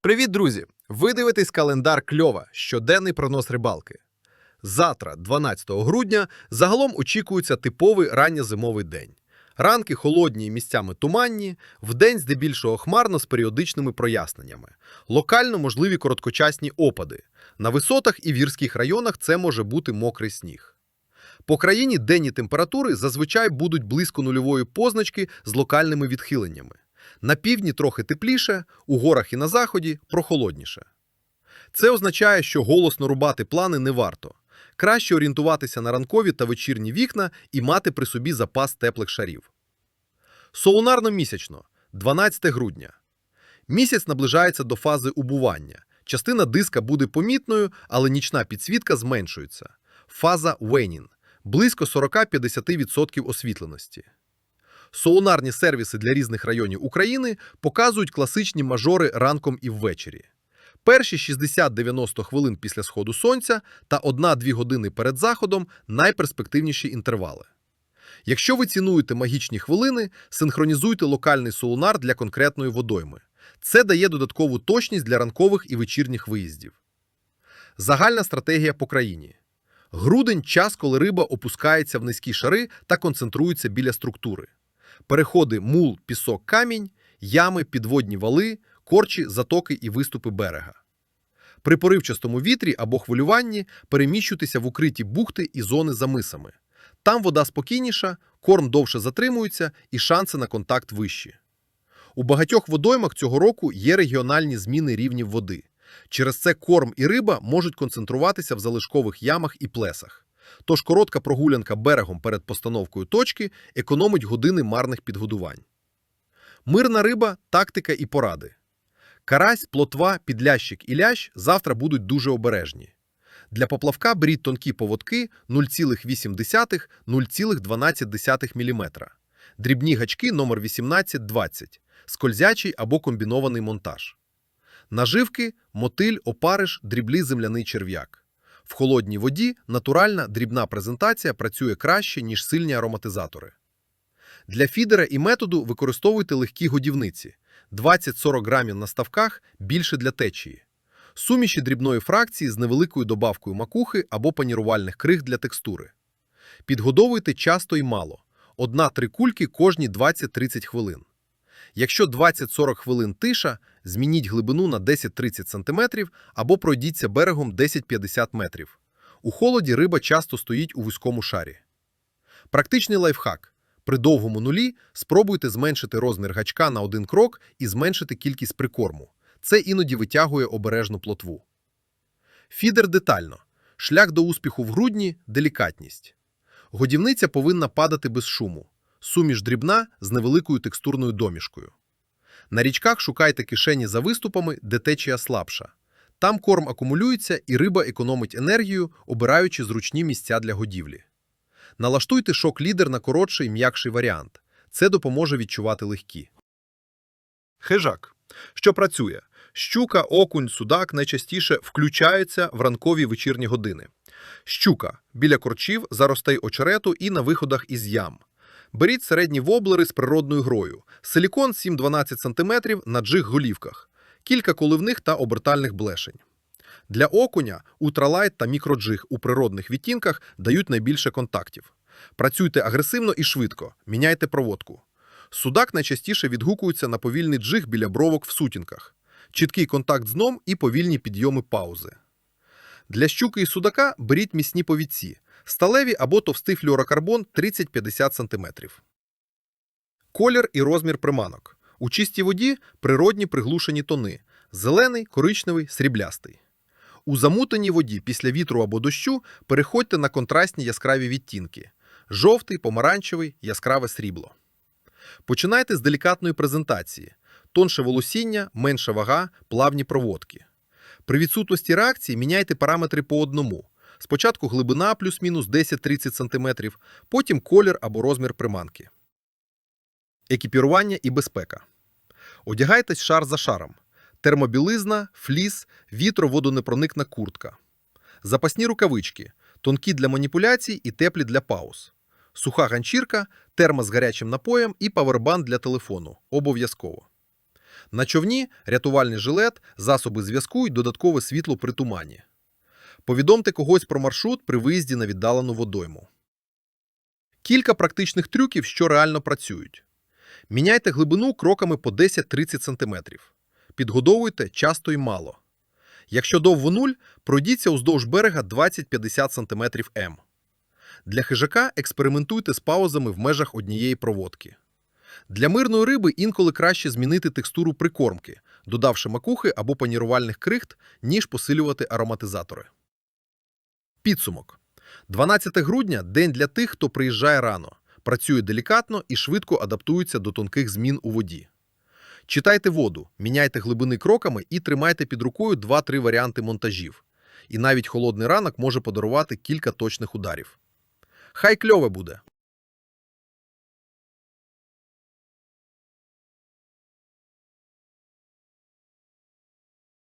Привіт, друзі! Ви дивитесь календар Кльова, щоденний прогноз рибалки. Завтра, 12 грудня, загалом очікується типовий ранньозимовий день. Ранки холодні і місцями туманні, вдень здебільшого хмарно з періодичними проясненнями. Локально можливі короткочасні опади. На висотах і в гірських районах це може бути мокрий сніг. По країні денні температури зазвичай будуть близько нульової позначки з локальними відхиленнями. На півдні трохи тепліше, у горах і на заході прохолодніше. Це означає, що голосно рубати плани не варто. Краще орієнтуватися на ранкові та вечірні вікна і мати при собі запас теплих шарів. Солунарно-місячно, 12 грудня. Місяць наближається до фази убування. Частина диска буде помітною, але нічна підсвітка зменшується. Фаза Вейнін – близько 40-50% освітленості. Солунарні сервіси для різних районів України показують класичні мажори ранком і ввечері. Перші 60-90 хвилин після сходу сонця та 1-2 години перед заходом найперспективніші інтервали. Якщо ви цінуєте магічні хвилини, синхронізуйте локальний солунар для конкретної водойми. Це дає додаткову точність для ранкових і вечірніх виїздів. Загальна стратегія по країні. Грудень час, коли риба опускається в низькі шари та концентрується біля структури. Переходи мул, пісок, камінь, ями, підводні вали, корчі, затоки і виступи берега. При поривчастому вітрі або хвилюванні переміщуйтеся в укриті бухти і зони за мисами. Там вода спокійніша, корм довше затримується і шанси на контакт вищі. У багатьох водоймах цього року є регіональні зміни рівнів води. Через це корм і риба можуть концентруватися в залишкових ямах і плесах. Тож коротка прогулянка берегом перед постановкою точки економить години марних підгодувань. Мирна риба, тактика і поради. Карась, плотва, підлящик і лящ завтра будуть дуже обережні. Для поплавка беріть тонкі поводки 0,8-0,12 мм. Дрібні гачки номер 18-20, скользячий або комбінований монтаж. Наживки, мотиль, опариш, дріблі земляний черв'як. В холодній воді натуральна дрібна презентація працює краще, ніж сильні ароматизатори. Для фідера і методу використовуйте легкі годівниці 20-40 грамів на ставках більше для течії. Суміші дрібної фракції з невеликою добавкою макухи або панірувальних криг для текстури. Підгодовуйте часто і мало. Одна-три кульки кожні 20-30 хвилин. Якщо 20-40 хвилин тиша, змініть глибину на 10-30 см або пройдіться берегом 10-50 метрів. У холоді риба часто стоїть у вузькому шарі. Практичний лайфхак. При довгому нулі спробуйте зменшити розмір гачка на один крок і зменшити кількість прикорму. Це іноді витягує обережну плотву. Фідер детально. Шлях до успіху в грудні – делікатність. Годівниця повинна падати без шуму. Суміш дрібна з невеликою текстурною домішкою. На річках шукайте кишені за виступами, де течія слабша. Там корм акумулюється і риба економить енергію, обираючи зручні місця для годівлі. Налаштуйте шок-лідер на коротший м'якший варіант. Це допоможе відчувати легкі. Хижак. Що працює? Щука, окунь, судак найчастіше включаються в ранкові вечірні години. Щука біля корчів, заростей очерету і на виходах із ям. Беріть середні воблери з природною грою. Силікон 7-12 см на джиг голівках, кілька коливних та обертальних блешень. Для окуня ультралайт та мікроджиг у природних відтінках дають найбільше контактів. Працюйте агресивно і швидко, міняйте проводку. Судак найчастіше відгукується на повільний джиг біля бровок в сутінках, чіткий контакт з дном і повільні підйоми паузи. Для щуки і судака беріть міцні повідці, сталеві або товстий флюорокарбон 30-50 см. Колір і розмір приманок. У чистій воді природні приглушені тони – зелений, коричневий, сріблястий. У замутаній воді після вітру або дощу переходьте на контрастні яскраві відтінки – жовтий, помаранчевий, яскраве срібло. Починайте з делікатної презентації – тонше волосіння, менша вага, плавні проводки. При відсутності реакції міняйте параметри по одному. Спочатку глибина плюс-мінус 10-30 см, потім колір або розмір приманки. Екіпірування і безпека. Одягайтесь шар за шаром. Термобілизна, фліс, вітроводонепроникна куртка. Запасні рукавички, тонкі для маніпуляцій і теплі для пауз. Суха ганчірка, термос з гарячим напоєм і павербанд для телефону. Обов'язково. На човні рятувальний жилет, засоби зв'язку і додаткове світло при тумані. Повідомте когось про маршрут при виїзді на віддалену водойму. Кілька практичних трюків, що реально працюють. Міняйте глибину кроками по 10-30 см. Підгодовуйте часто і мало. Якщо довго нуль, пройдіться уздовж берега 20-50 см М. Для хижака експериментуйте з паузами в межах однієї проводки. Для мирної риби інколи краще змінити текстуру прикормки, додавши макухи або панірувальних крихт, ніж посилювати ароматизатори. Підсумок. 12 грудня – день для тих, хто приїжджає рано, працює делікатно і швидко адаптується до тонких змін у воді. Читайте воду, міняйте глибини кроками і тримайте під рукою 2-3 варіанти монтажів. І навіть холодний ранок може подарувати кілька точних ударів. Хай кльове буде!